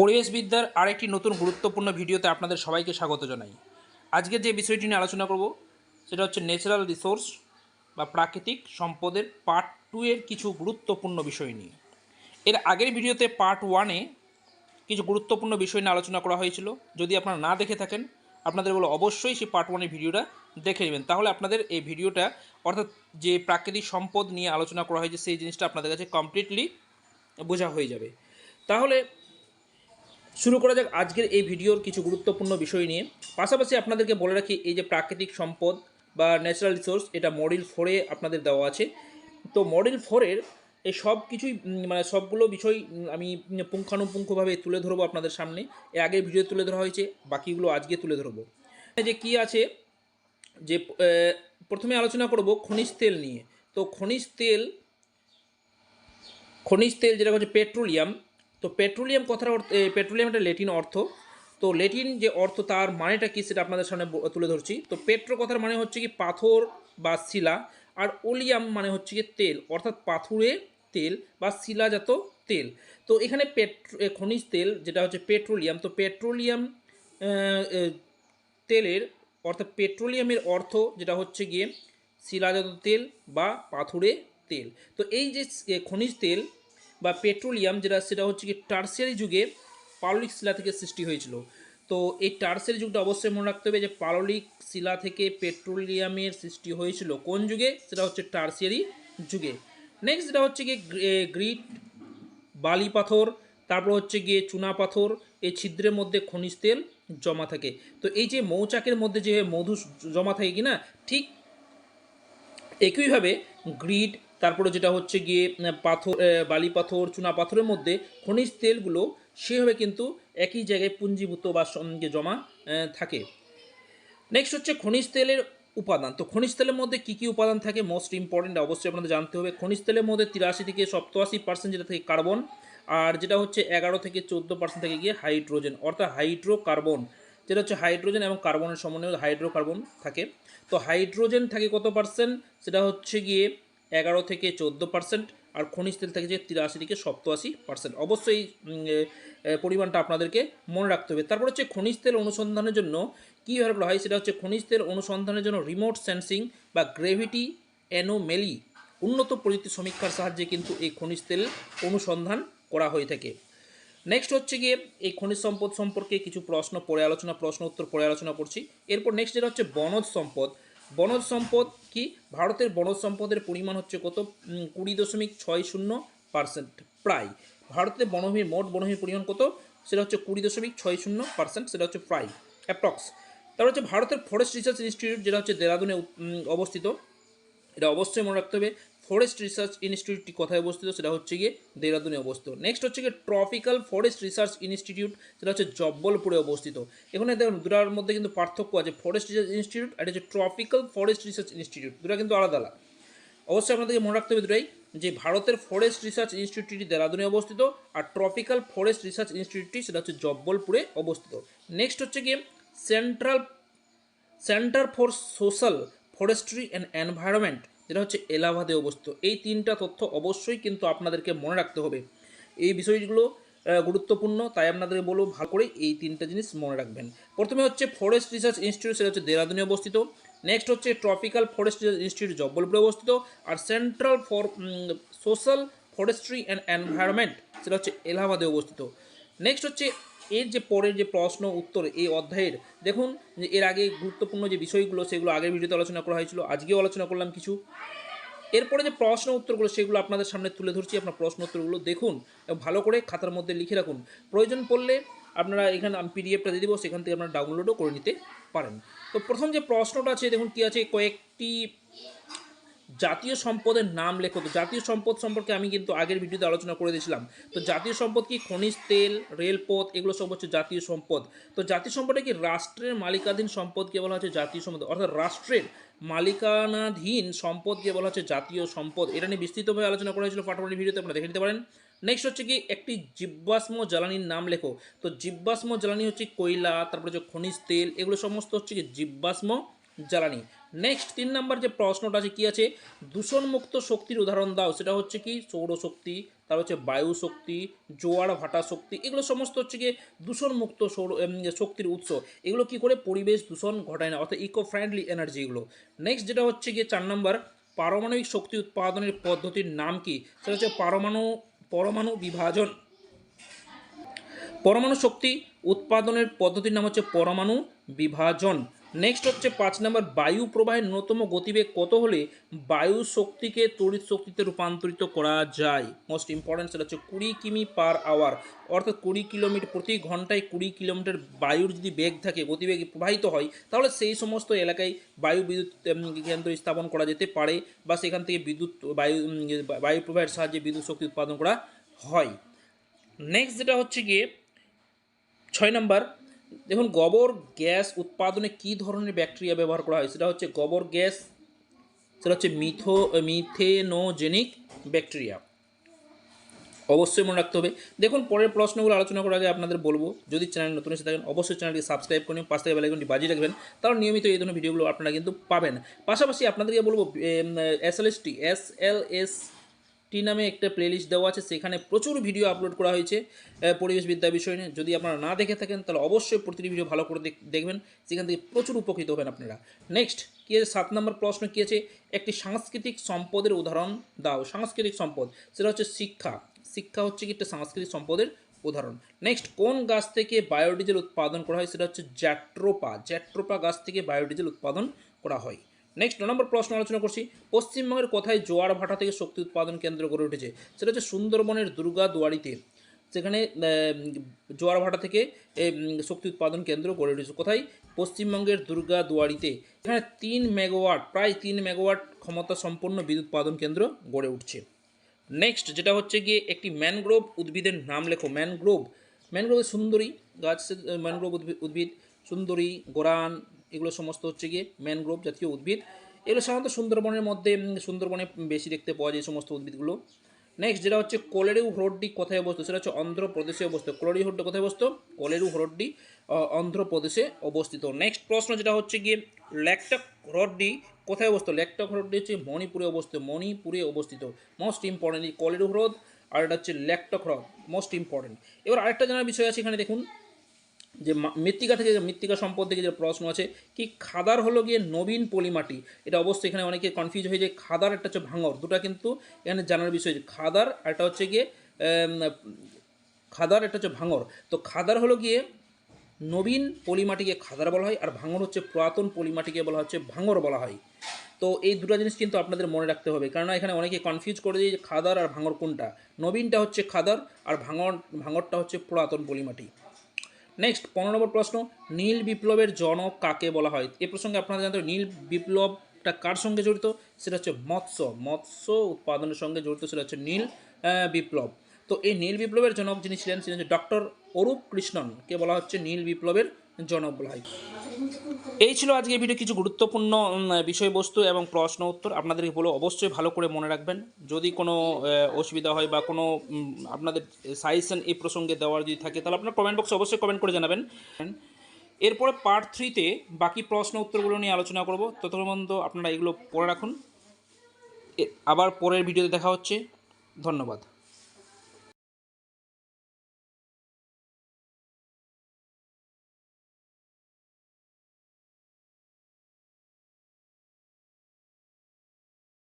পরিবেশবিদ্যার আরেকটি নতুন গুরুত্বপূর্ণ ভিডিওতে আপনাদের সবাইকে স্বাগত জানাই। আজকে যে বিষয়টি নিয়ে আলোচনা করব, সেটা হচ্ছে ন্যাচারাল রিসোর্স বা প্রাকৃতিক সম্পদের পার্ট টু এর কিছু গুরুত্বপূর্ণ বিষয় নিয়ে। এর আগের ভিডিওতে পার্ট ওয়ানে কিছু গুরুত্বপূর্ণ বিষয় নিয়ে আলোচনা করা হয়েছিল। যদি আপনারা না দেখে থাকেন, আপনাদের বলো অবশ্যই সেই পার্ট ওয়ানের ভিডিওটা দেখে নেবেন। তাহলে আপনাদের এই ভিডিওটা, অর্থাৎ যে প্রাকৃতিক সম্পদ নিয়ে আলোচনা করা হয়েছে, সেই জিনিসটা আপনাদের কাছে কমপ্লিটলি বোঝা হয়ে যাবে। তাহলে শুরু করা যাক আজকের এই ভিডিওর কিছু গুরুত্বপূর্ণ বিষয় নিয়ে। পাশাপাশি আপনাদেরকে বলে রাখি, এই যে প্রাকৃতিক সম্পদ বা ন্যাচারাল রিসোর্স এটা মডেল ফোরে আপনাদের দেওয়া আছে। তো মডেল ফোরের এই সব কিছুই মানে সবগুলো বিষয় আমি পুঙ্খানুপুঙ্খভাবে তুলে ধরবো আপনাদের সামনে। এর আগের ভিডিও তুলে ধরা হয়েছে, বাকিগুলো আজকে তুলে ধরবো। যে কি আছে, যে প্রথমে আলোচনা করব খনিজ তেল নিয়ে। তো খনিজ তেল খনিজ তেল যেটা হচ্ছে পেট্রোলিয়াম তো পেট্রোলিয়াম কথার অর্থ পেট্রোলিয়াম একটা লেটিন অর্থ। তো লেটিন যে অর্থ, তার মানেটা কী সেটা আপনাদের সামনে তুলে ধরছি। তো পেট্রো কথার মানে হচ্ছে কি পাথর বা শিলা, আর ওলিয়াম মানে হচ্ছে কি তেল, অর্থাৎ পাথুরে তেল বা শিলাজাত তেল। তো এখানে পেট্রো খনিজ তেল যেটা হচ্ছে পেট্রোলিয়াম, তো পেট্রোলিয়াম তেলের, অর্থাৎ পেট্রোলিয়ামের অর্থ যেটা হচ্ছে গিয়ে শিলাজাত তেল বা পাথুরে তেল। তো এই যে খনিজ তেল বা পেট্রোলিয়াম, যেটা সেটা হচ্ছে কি টার্সিয়ারি যুগে পাললিক শিলা থেকে সৃষ্টি হয়েছিল। তো এই টার্সিয়ারি যুগটা অবশ্যই মনে রাখতে হবে যে পাললিক শিলা থেকে পেট্রোলিয়ামের সৃষ্টি হয়েছিল কোন যুগে? সেটা হচ্ছে টার্সিয়ারি যুগে। নেক্সট যেটা হচ্ছে কি গ্রিট বালি পাথর, তারপর হচ্ছে গিয়ে চুনা পাথর, এই ছিদ্রের মধ্যে খনিজ তেল জমা থাকে। তো এই যে মৌচাকের মধ্যে যে মধু জমা থাকে কি না ঠিক একইভাবে গ্রিড তারপরে যেটা হচ্ছে গিয়ে পাথর বালি পাথর, চুনা পাথরের মধ্যে খনিজ তেলগুলো সেভাবে কিন্তু একই জায়গায় পুঞ্জীভূত বা জমা থাকে। নেক্সট হচ্ছে খনিজ তেলের উপাদান। তো খনিজ তেলের মধ্যে কী কী উপাদান থাকে? মোস্ট ইম্পর্টেন্ট অবশ্যই আপনাদের জানতে হবে। খনিজ তেলের মধ্যে তিরাশি থেকে সপ্তাশি পার্সেন্ট যেটা থাকে কার্বন আর যেটা হচ্ছে এগারো থেকে চোদ্দ পার্সেন্ট থেকে গিয়ে হাইড্রোজেন অর্থাৎ হাইড্রোকার্বন যেটা হচ্ছে হাইড্রোজেন এবং কার্বনের সমন্বয়ে হাইড্রোকার্বন থাকে। তো হাইড্রোজেন থাকে কত পার্সেন্ট সেটা হচ্ছে গিয়ে এগারো থেকে চোদ্দ পার্সেন্ট আর খনিজ তেল থেকে যে তিরাশি থেকে সপ্তাশি পার্সেন্ট অবশ্যই পরিমাণটা আপনাদেরকে মনে রাখতে হবে। তারপর হচ্ছে খনিজ তেল অনুসন্ধানের জন্য কী ব্যবহার হয়? সেটা হচ্ছে খনিজ তেল অনুসন্ধানের জন্য রিমোট সেন্সিং বা গ্রেভিটি অ্যানোমেলি উন্নত প্রযুক্তি সমীক্ষার সাহায্যে কিন্তু এই খনিজ তেল অনুসন্ধান করা হয়ে থাকে। নেক্সট হচ্ছে গিয়ে এই খনিজ সম্পদ সম্পর্কে কিছু প্রশ্ন, পরে আলোচনা, প্রশ্ন উত্তর পরে আলোচনা করছি। এরপর নেক্সট যেটা হচ্ছে বনজ সম্পদ। বনজ সম্পদ কি? ভারতের বনজ সম্পদের পরিমাণ হচ্ছে কত? কুড়ি দশমিক ছয় শূন্য পার্সেন্ট প্রায়। ভারতের বনভূমির মোট বনভূমির পরিমাণ কত? সেটা হচ্ছে কুড়ি দশমিক ছয় শূন্য পার্সেন্ট সেটা হচ্ছে প্রায় অ্যাপ্রক্স তারপর হচ্ছে ভারতের ফরেস্ট রিসার্চ ইনস্টিটিউট যেটা হচ্ছে দেরাদুনে অবস্থিত, এটা অবশ্যই মনে রাখতে হবে। ফরেস্ট রিসার্চ ইনস্টিটিউটটি কোথায় অবস্থিত সেটা হচ্ছে গিয়ে দেহরাদুনে অবস্থিত। নেক্সট হচ্ছে গিয়ে ট্রপিক্যাল ফরেস্ট রিসার্চ ইনস্টিটিউট সেটা হচ্ছে জব্বলপুরে অবস্থিত। এখানে দেখুন দুটার মধ্যে কিন্তু পার্থক্য আছে। ফরেস্ট রিসার্চ ইনস্টিটিউট আর হচ্ছে ট্রপিক্যাল ফরেস্ট রিসার্চ ইনস্টিটিউট দুটা কিন্তু আলাদা আলাদা। অবশ্যই আপনাদেরকে মনে রাখতে হবে দুটাই, যে ভারতের ফরেস্ট রিসার্চ ইনস্টিটিউটটি দেরাদুনে অবস্থিত, আর ট্রপিক্যাল ফরেস্ট রিসার্চ ইনস্টিটিউটটি সেটা হচ্ছে জব্বলপুরে অবস্থিত। নেক্সট হচ্ছে গিয়ে central centre for social forestry and environment যেটা হচ্ছে এলাহাবাদে অবস্থিত। এই তিনটা তথ্য অবশ্যই কিন্তু আপনাদেরকে মনে রাখতে হবে। এই বিষয়গুলো গুরুত্বপূর্ণ, তাই আপনাদের বলব ভালো করে এই তিনটা জিনিস মনে রাখবেন। প্রথমে হচ্ছে ফরেস্ট রিসার্চ ইনস্টিটিউট সেটা হচ্ছে দেরাদুনে অবস্থিত। নেক্সট হচ্ছে ট্রপিক্যাল ফরেস্ট রিসার্চ ইনস্টিটিউট জব্বলপুরে অবস্থিত। আর central for social forestry and environment সেটা হচ্ছে এলাহাবাদে অবস্থিত। নেক্সট হচ্ছে এর যে পরের যে প্রশ্ন, উত্তর এই অধ্যায়ের, দেখুন যে এর আগে গুরুত্বপূর্ণ যে বিষয়গুলো, সেগুলো আগের ভিডিওতে আলোচনা করা হয়েছিল, আজকেও আলোচনা করলাম কিছু। এরপরে যে প্রশ্ন উত্তরগুলো, সেগুলো আপনাদের সামনে তুলে ধরছি, আপনার প্রশ্ন উত্তরগুলো দেখুন, এবং ভালো করে খাতার মধ্যে লিখে রাখুন। প্রয়োজন পড়লে আপনারা এখানে আমি পিডিএফটা দিয়ে দেবো, সেখান থেকে আপনারা ডাউনলোডও করে নিতে পারেন। তো প্রথম যে প্রশ্নটা আছে, দেখুন কী আছে, কয়েকটি জাতীয় সম্পদের নাম লেখো। তো জাতীয় সম্পদ সম্পর্কে আমি কিন্তু আগের ভিডিওতে আলোচনা করে দিয়েছিলাম। তো জাতীয় সম্পদ কি? খনিজ, তেল, রেলপথ, এগুলো সব হচ্ছে জাতীয় সম্পদ। তো জাতীয় সম্পদে কি? রাষ্ট্রের মালিকাধীন সম্পদকে বলা হচ্ছে জাতীয় সম্পদ। অর্থাৎ রাষ্ট্রের মালিকানাধীন সম্পদকে বলা হচ্ছে জাতীয় সম্পদ। এটা নিয়ে বিস্তৃতভাবে আলোচনা করা হয়েছিল ফাটাফাটি ভিডিওতে, আপনারা দেখে নিতে পারেন। নেক্সট হচ্ছে কি? একটি জীবাশ্ম জ্বালানির নাম লেখো। তো জীবাশ্ম জ্বালানি হচ্ছে কয়লা, তারপরে হচ্ছে খনিজ, তেল, এগুলো সমস্ত হচ্ছে কি? জীবাশ্ম জ্বালানি। নেক্সট তিন নাম্বার যে প্রশ্নটা আছে কি আছে? দূষণমুক্ত শক্তির উদাহরণ দাও। সেটা হচ্ছে কি? সৌরশক্তি তার হচ্ছে বায়ু শক্তি জোয়ার ভাটা শক্তি এগুলো সমস্ত হচ্ছে গিয়ে দূষণমুক্ত সৌর এম, শক্তির উৎস। এগুলো কি করে? পরিবেশ দূষণ ঘটায় না অর্থাৎ ইকো ফ্রেন্ডলি এনার্জি এগুলো। নেক্সট যেটা হচ্ছে গিয়ে চার নাম্বার পারমাণবিক শক্তি উৎপাদনের পদ্ধতির নাম কি? সেটা হচ্ছে পারমাণু পরমাণু বিভাজন। পরমাণু শক্তি উৎপাদনের পদ্ধতির নাম হচ্ছে পরমাণু বিভাজন। নেক্সট হচ্ছে পাঁচ নম্বর বায়ু প্রবাহের ন্যূনতম গতিবেগ কত হলে বায়ু শক্তিকে তড়িৎ শক্তিতে রূপান্তরিত করা যায়? মোস্ট ইম্পর্টেন্ট সেটা হচ্ছে কুড়ি কিমি পার আওয়ার অর্থাৎ কুড়ি কিলোমিটার প্রতি ঘন্টায় কুড়ি কিলোমিটার বায়ুর যদি বেগ থাকে, গতিবেগ প্রবাহিত হয়, তাহলে সেই সমস্ত এলাকায় বায়ু বিদ্যুৎ কেন্দ্র স্থাপন করা যেতে পারে বা সেখান থেকে বিদ্যুৎ, বায়ু বায়ু প্রবাহের সাহায্যে বিদ্যুৎ শক্তি উৎপাদন করা হয়। নেক্সট যেটা হচ্ছে গিয়ে ছয় নম্বর দেখুন, গোবর, গ্যাস উৎপাদনে কী ধরনের ব্যাকটেরিয়া ব্যবহার করা হয়? সেটা হচ্ছে গোবর, গ্যাস, সেটা হচ্ছে মিথো, মিথেনোজেনিক ব্যাকটেরিয়া। অবশ্যই মনে রাখতে হবে। দেখুন, পরের প্রশ্নগুলো আলোচনা করার আগে আপনাদের বলব, যদি চ্যানেল নতুন এসে থাকেন, অবশ্যই চ্যানেলটি সাবস্ক্রাইব করুন পাঁচ থেকে বেলাইকনটি বাজিয়ে রাখবেন, তাহলে নিয়মিত এই ধরনের ভিডিওগুলো আপনারা কিন্তু পাবেন। পাশাপাশি আপনাদেরকে বলব S L S T S L S T নামে একটা প্লেলিস্ট দেওয়া আছে, সেখানে প্রচুর ভিডিও আপলোড করা হয়েছে পরিবেশবিদ্যা বিষয় নিয়ে। যদি আপনারা না দেখে থাকেন, তাহলে অবশ্যই প্রতিটি ভিডিও ভালো করে দেখ- দেখবেন। সেখান থেকে প্রচুর উপকৃত হবেন আপনারা। নেক্সট কী আছে? সাত নম্বর প্রশ্ন কী আছে? একটি সাংস্কৃতিক সম্পদের উদাহরণ দাও, সাংস্কৃতিক সম্পদ। সেটা হচ্ছে শিক্ষা। শিক্ষা হচ্ছে কি? একটা সাংস্কৃতিক সম্পদের উদাহরণ। নেক্সট কোন গাছ থেকে বায়োডিজেল উৎপাদন করা হয়? সেটা হচ্ছে জ্যাট্রোপা। জ্যাট্রোপা গাছ থেকে বায়োডিজেল উৎপাদন করা হয়। নেক্সট নম্বর প্রশ্ন আলোচনা করছি। পশ্চিমবঙ্গের কোথায় জোয়ার ভাটা থেকে শক্তি উৎপাদন কেন্দ্র গড়ে উঠেছে? সেটা হচ্ছে সুন্দরবনের দুর্গা দুয়ারিতে সেখানে জোয়ার ভাটা থেকে শক্তি উৎপাদন কেন্দ্র গড়ে উঠেছে। কোথায়? পশ্চিমবঙ্গের দুর্গা দুয়ারিতে এখানে তিন মেগাওয়াট, প্রায় তিন মেগাওয়াট ক্ষমতা সম্পন্ন বিদ্যুৎ উৎপাদন কেন্দ্র গড়ে উঠছে। নেক্সট যেটা হচ্ছে গিয়ে একটি ম্যানগ্রোভ উদ্ভিদের নাম লেখো। ম্যানগ্রোভ। ম্যানগ্রোভ সুন্দরী, গাছ, ম্যানগ্রোভ উদ্ভিদ, সুন্দরী, গোরান এগুলো সমস্ত হচ্ছে গিয়ে ম্যানগ্রোভ জাতীয় উদ্ভিদ। এগুলো সাধারণত সুন্দরবনের মধ্যে সুন্দরবনে বেশি দেখতে পাওয়া যায় সমস্ত উদ্ভিদগুলো। নেক্সট যেটা হচ্ছে কোলেরু হ্রদটি কোথায় অবস্থিত? সেটা হচ্ছে অন্ধ্রপ্রদেশে অবস্থিত। কোলেরু হ্রদটা কোথায় অবস্থিত? কোলেরু হ্রদটি অন্ধ্রপ্রদেশে অবস্থিত। নেক্সট প্রশ্ন যেটা হচ্ছে গিয়ে ল্যাকটক হ্রদটি কোথায় অবস্থিত? ল্যাকটক হ্রদটি হচ্ছে মণিপুরে অবস্থিত। মণিপুরে অবস্থিত। মোস্ট ইম্পর্টেন্ট কোলেরু হ্রদ আর এটা হচ্ছে ল্যাকটক হ্রদ। মোস্ট ইম্পর্টেন্ট এবার আরেকটা জানার বিষয় আছে এখানে দেখুন। যে মৃত্তিকা থেকে মৃত্তিকা সম্পদ থেকে যে প্রশ্ন আছে, কি খাদার হলো গিয়ে নবীন পলিমাটি? এটা অবশ্যই এখানে অনেকে কনফিউজ হয়ে যায় খাদার একটা হচ্ছে ভাঙর। দুটা কিন্তু এখানে জানার বিষয় যে খাদার একটা হচ্ছে গিয়ে খাদার একটা হচ্ছে ভাঙর। তো খাদার হলো গিয়ে নবীন পলিমাটিকে খাদার বলা হয় আর ভাঙর হচ্ছে পুরাতন পলিমাটিকে বলা হচ্ছে ভাঙর বলা হয়। তো এই দুটো জিনিস কিন্তু আপনাদের মনে রাখতে হবে। কারণ এখানে অনেকে কনফিউজ করে দিয়ে যে খাদার আর ভাঙর কোনটা? নবীনটা হচ্ছে খাদার আর ভাঙর, ভাঙরটা হচ্ছে পুরাতন পলিমাটি। নেক্সট পনেরো নম্বর প্রশ্ন, নীল বিপ্লবের জনক কাকে বলা হয়? এ প্রসঙ্গে আপনারা জানতে নীল বিপ্লবটা কার সঙ্গে জড়িত? সেটা হচ্ছে মৎস্য। মৎস্য উৎপাদনের সঙ্গে জড়িত সেটা হচ্ছে নীল বিপ্লব। তো এই নীল বিপ্লবের জনক যিনি ছিলেন তিনি হচ্ছে ডক্টর অরূপ কৃষ্ণনকে বলা হচ্ছে নীল বিপ্লবের জনক বলা হয়। এই ছিল আজকে ভিডিও। কিছু গুরুত্বপূর্ণ বিষয়বস্তু এবং প্রশ্ন উত্তর আপনাদেরকে বলো অবশ্যই ভালো করে মনে রাখবেন। যদি কোনো অসুবিধা হয় বা কোনো আপনাদের সাজেশন এই প্রসঙ্গে দেওয়ার যদি থাকে, তাহলে আপনার কমেন্ট বক্সে অবশ্যই কমেন্ট করে জানাবেন। এরপরে পার্ট থ্রিতে বাকি প্রশ্ন উত্তরগুলো নিয়ে আলোচনা করব। ততক্ষণ আপনারা এগুলো পড়ে রাখুন। আবার পরের ভিডিওতে দেখা হচ্ছে। ধন্যবাদ।